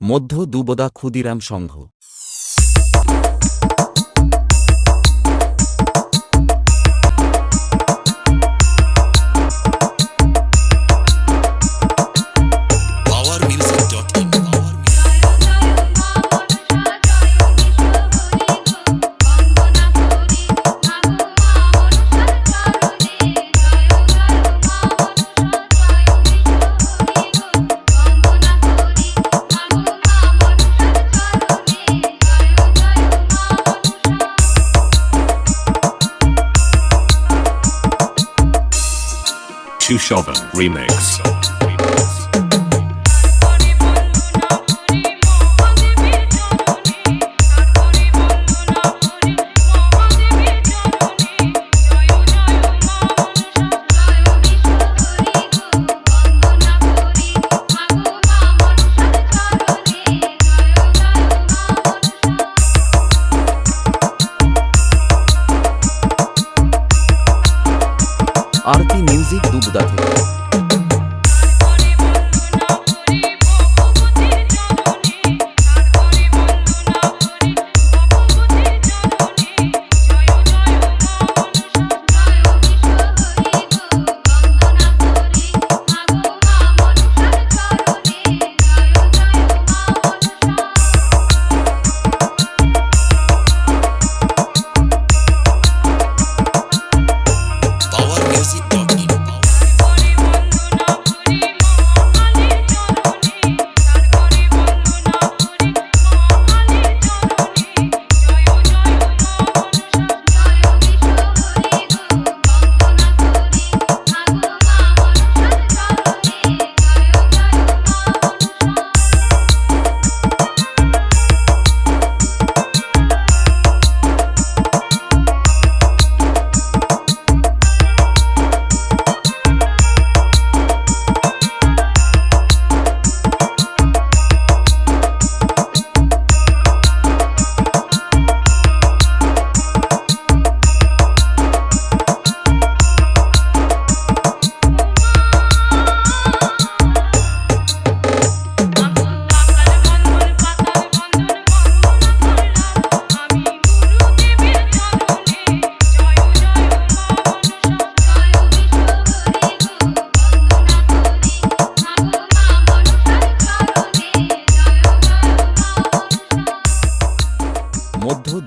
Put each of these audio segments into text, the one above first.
মধ্য দুবদা ক্ষুদিরাম সংঘ। Chu Chushova Remix. Aarti music Dubda थे।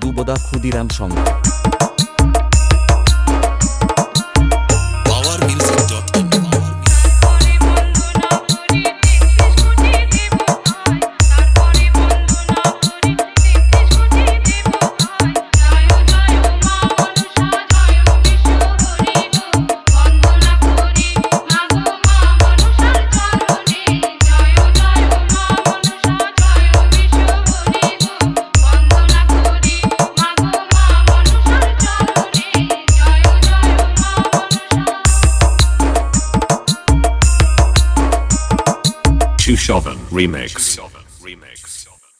দুবদা ক্ষুদিরাম সংঘ Shoven Remix.